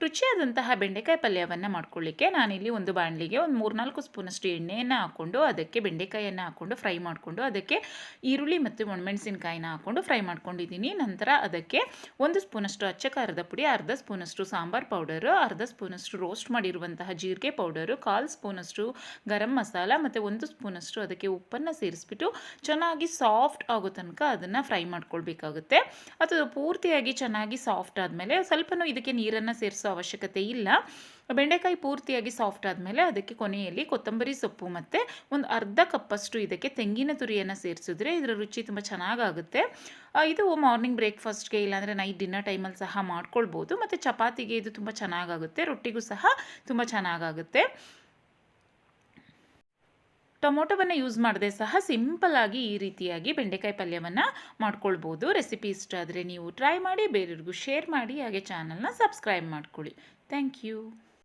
ರುಚಿಯಾದಂತಹ ಬೆಂಡೆಕಾಯಿ ಪಲ್ಯವನ್ನು ಮಾಡ್ಕೊಳ್ಳಿಕ್ಕೆ ನಾನಿಲ್ಲಿ ಒಂದು ಬಾಣಲಿಗೆ ಒಂದು ಮೂರ್ನಾಲ್ಕು ಸ್ಪೂನಷ್ಟು ಎಣ್ಣೆಯನ್ನು ಹಾಕ್ಕೊಂಡು ಅದಕ್ಕೆ ಬೆಂಡೆಕಾಯಿಯನ್ನು ಹಾಕ್ಕೊಂಡು ಫ್ರೈ ಮಾಡಿಕೊಂಡು ಅದಕ್ಕೆ ಈರುಳ್ಳಿ ಮತ್ತು ಒಣಮೆಣಸಿನಕಾಯಿನ ಹಾಕ್ಕೊಂಡು ಫ್ರೈ ಮಾಡ್ಕೊಂಡಿದ್ದೀನಿ. ನಂತರ ಅದಕ್ಕೆ ಒಂದು ಸ್ಪೂನಷ್ಟು ಅಚ್ಚ ಖಾರದ ಪುಡಿ, ಅರ್ಧ ಸ್ಪೂನಷ್ಟು ಸಾಂಬಾರ್ ಪೌಡರು, ಅರ್ಧ ಸ್ಪೂನಷ್ಟು ರೋಸ್ಟ್ ಮಾಡಿರುವಂತಹ ಜೀರಿಗೆ ಪೌಡರು, ಕಾಲು ಸ್ಪೂನಷ್ಟು ಗರಂ ಮಸಾಲ ಮತ್ತು ಒಂದು ಸ್ಪೂನಷ್ಟು ಅದಕ್ಕೆ ಉಪ್ಪನ್ನು ಸೇರಿಸ್ಬಿಟ್ಟು ಚೆನ್ನಾಗಿ ಸಾಫ್ಟ್ ಆಗೋ ತನಕ ಅದನ್ನು ಫ್ರೈ ಮಾಡ್ಕೊಳ್ಬೇಕಾಗುತ್ತೆ. ಅದು ಪೂರ್ತಿಯಾಗಿ ಚೆನ್ನಾಗಿ ಸಾಫ್ಟ್ ಆದಮೇಲೆ ಸ್ವಲ್ಪನೂ ಇದಕ್ಕೆ ನೀರನ್ನು ಸೇರಿಸೋ ಅವಶ್ಯಕತೆ ಇಲ್ಲ. ಬೆಂಡೆಕಾಯಿ ಪೂರ್ತಿಯಾಗಿ ಸಾಫ್ಟ್ ಆದಮೇಲೆ ಅದಕ್ಕೆ ಕೊನೆಯಲ್ಲಿ ಕೊತ್ತಂಬರಿ ಸೊಪ್ಪು ಮತ್ತು ಒಂದು ಅರ್ಧ ಕಪ್ಪಷ್ಟು ಇದಕ್ಕೆ ತೆಂಗಿನ ತುರಿಯನ್ನು ಸೇರಿಸಿದ್ರೆ ಇದರ ರುಚಿ ತುಂಬ ಚೆನ್ನಾಗಾಗುತ್ತೆ. ಇದು ಮಾರ್ನಿಂಗ್ ಬ್ರೇಕ್ಫಾಸ್ಟ್ಗೆ ಇಲ್ಲಾಂದರೆ ನೈಟ್ ಡಿನ್ನರ್ ಟೈಮಲ್ಲಿ ಸಹ ಮಾಡ್ಕೊಳ್ಬೋದು. ಮತ್ತು ಚಪಾತಿಗೆ ಇದು ತುಂಬ ಚೆನ್ನಾಗಾಗುತ್ತೆ. ರೊಟ್ಟಿಗೂ ಸಹ ತುಂಬ ಚೆನ್ನಾಗಾಗುತ್ತೆ. ಟೊಮೊಟೊವನ್ನು ಯೂಸ್ ಮಾಡದೆ ಸಹ ಸಿಂಪಲ್ ಆಗಿ ಈ ರೀತಿಯಾಗಿ ಬೆಂಡೆಕಾಯಿ ಪಲ್ಯವನ್ನು ಮಾಡ್ಕೊಳ್ಬೋದು. ರೆಸಿಪಿ ಇಷ್ಟ ಆದರೆ ನೀವು ಟ್ರೈ ಮಾಡಿ, ಬೇರೆಯವ್ರಿಗೂ ಶೇರ್ ಮಾಡಿ, ಹಾಗೆ ಚಾನಲ್ನ ಸಬ್ಸ್ಕ್ರೈಬ್ ಮಾಡ್ಕೊಳ್ಳಿ. Thank you.